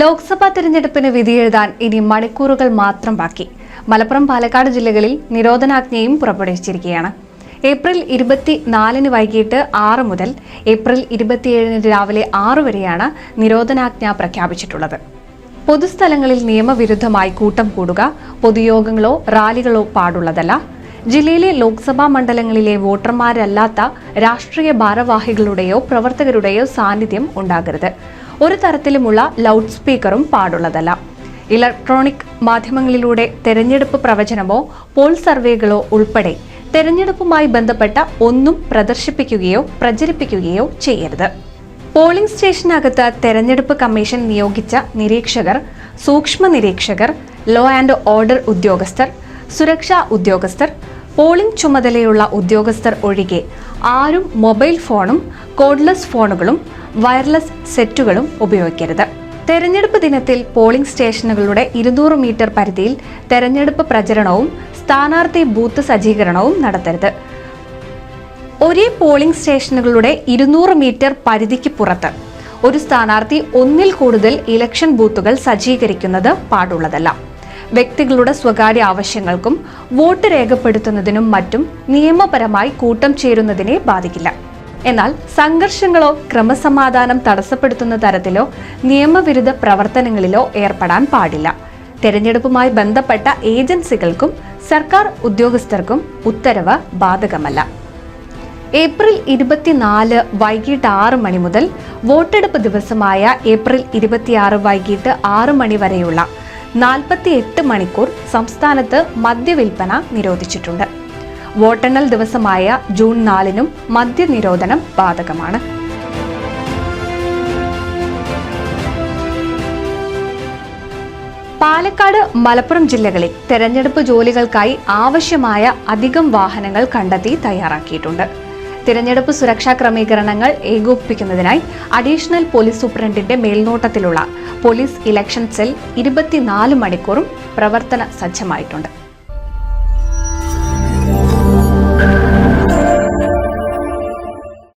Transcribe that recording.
ലോക്സഭാ തെരഞ്ഞെടുപ്പിന് വിധിയെഴുതാൻ ഇനി മണിക്കൂറുകൾ മാത്രം ബാക്കി. മലപ്പുറം പാലക്കാട് ജില്ലകളിൽ നിരോധനാജ്ഞയും പുറപ്പെടുവിച്ചിരിക്കുകയാണ്. ഏപ്രിൽ ഇരുപത്തിനാലിന് വൈകിട്ട് ആറ് മുതൽ ഏപ്രിൽ ഇരുപത്തിയേഴിന് രാവിലെ ആറ് വരെയാണ് നിരോധനാജ്ഞ പ്രഖ്യാപിച്ചിട്ടുള്ളത്. പൊതുസ്ഥലങ്ങളിൽ നിയമവിരുദ്ധമായി കൂട്ടം കൂടുക പൊതുയോഗങ്ങളോ റാലികളോ പാടുള്ളതല്ല. ജില്ലയിലെ ലോക്സഭാ മണ്ഡലങ്ങളിലെ വോട്ടർമാരല്ലാത്ത രാഷ്ട്രീയ ഭാരവാഹികളുടെയോ പ്രവർത്തകരുടെയോ സാന്നിധ്യം ഉണ്ടാകരുത്. ഒരു തരത്തിലുമുള്ള ലൗഡ് സ്പീക്കറും പാടുള്ളതല്ല. ഇലക്ട്രോണിക് മാധ്യമങ്ങളിലൂടെ തെരഞ്ഞെടുപ്പ് പ്രവചനമോ പോൾ സർവേകളോ ഉൾപ്പെടെ തെരഞ്ഞെടുപ്പുമായി ബന്ധപ്പെട്ട ഒന്നും പ്രദർശിപ്പിക്കുകയോ പ്രചരിപ്പിക്കുകയോ ചെയ്യരുത്. പോളിംഗ് സ്റ്റേഷനകത്ത് തെരഞ്ഞെടുപ്പ് കമ്മീഷൻ നിയോഗിച്ച നിരീക്ഷകർ സൂക്ഷ്മ നിരീക്ഷകർ ലോ ആൻഡ് ഓർഡർ ഉദ്യോഗസ്ഥർ സുരക്ഷാ ഉദ്യോഗസ്ഥർ പോളിംഗ് ചുമതലയുള്ള ഉദ്യോഗസ്ഥർ ഒഴികെ ആരും മൊബൈൽ ഫോണും കോഡ്ലെസ് ഫോണുകളും വയർലെസ് സെറ്റുകളും ഉപയോഗിക്കരുത്. തെരഞ്ഞെടുപ്പ് ദിനത്തിൽ പോളിംഗ് സ്റ്റേഷനുകളുടെ ഇരുന്നൂറ് മീറ്റർ പരിധിയിൽ തെരഞ്ഞെടുപ്പ് പ്രചരണവും സ്ഥാനാർത്ഥി ബൂത്ത് സജ്ജീകരണവും നടത്തരുത്. ഒരേ പോളിംഗ് സ്റ്റേഷനുകളുടെ ഇരുന്നൂറ് മീറ്റർ പരിധിക്ക് പുറത്ത് ഒരു സ്ഥാനാർത്ഥി ഒന്നിൽ കൂടുതൽ ഇലക്ഷൻ ബൂത്തുകൾ സജ്ജീകരിക്കുന്നത് പാടുള്ളതല്ല. വ്യക്തികളുടെ സ്വകാര്യ ആവശ്യങ്ങൾക്കും വോട്ട് രേഖപ്പെടുത്തുന്നതിനും മറ്റും നിയമപരമായി കൂട്ടം ചേരുന്നതിനെ ബാധിക്കില്ല. എന്നാൽ സംഘർഷങ്ങളോ ക്രമസമാധാനം തടസ്സപ്പെടുത്തുന്ന തരത്തിലോ നിയമവിരുദ്ധ പ്രവർത്തനങ്ങളിലോ ഏർപ്പെടാൻ പാടില്ല. തെരഞ്ഞെടുപ്പുമായി ബന്ധപ്പെട്ട ഏജൻസികൾക്കും സർക്കാർ ഉദ്യോഗസ്ഥർക്കും ഉത്തരവ് ബാധകമല്ല. ഏപ്രിൽ ഇരുപത്തിനാല് വൈകിട്ട് ആറ് മണി മുതൽ വോട്ടെടുപ്പ് ദിവസമായ ഏപ്രിൽ ഇരുപത്തിയാറ് വൈകിട്ട് ആറ് മണി വരെയുള്ള നാൽപ്പത്തി എട്ട് മണിക്കൂർ സംസ്ഥാനത്ത് മദ്യവിൽപ്പന നിരോധിച്ചിട്ടുണ്ട്. വോട്ടെണ്ണൽ ദിവസമായ ജൂൺ നാലിനും മദ്യനിരോധനം ബാധകമാണ്. പാലക്കാട് മലപ്പുറം ജില്ലകളിൽ തെരഞ്ഞെടുപ്പ് ജോലികൾക്കായി ആവശ്യമായ അധികം വാഹനങ്ങൾ കണ്ടെത്തി തയ്യാറാക്കിയിട്ടുണ്ട്. തിരഞ്ഞെടുപ്പ് സുരക്ഷാ ക്രമീകരണങ്ങൾ ഏകോപിപ്പിക്കുന്നതിനായി അഡീഷണൽ പോലീസ് സൂപ്രണ്ടിന്റെ മേൽനോട്ടത്തിലുള്ള പോലീസ് ഇലക്ഷൻ സെൽ ഇരുപത്തിനാല് മണിക്കൂറും പ്രവർത്തന സജ്ജമായിട്ടുണ്ട്.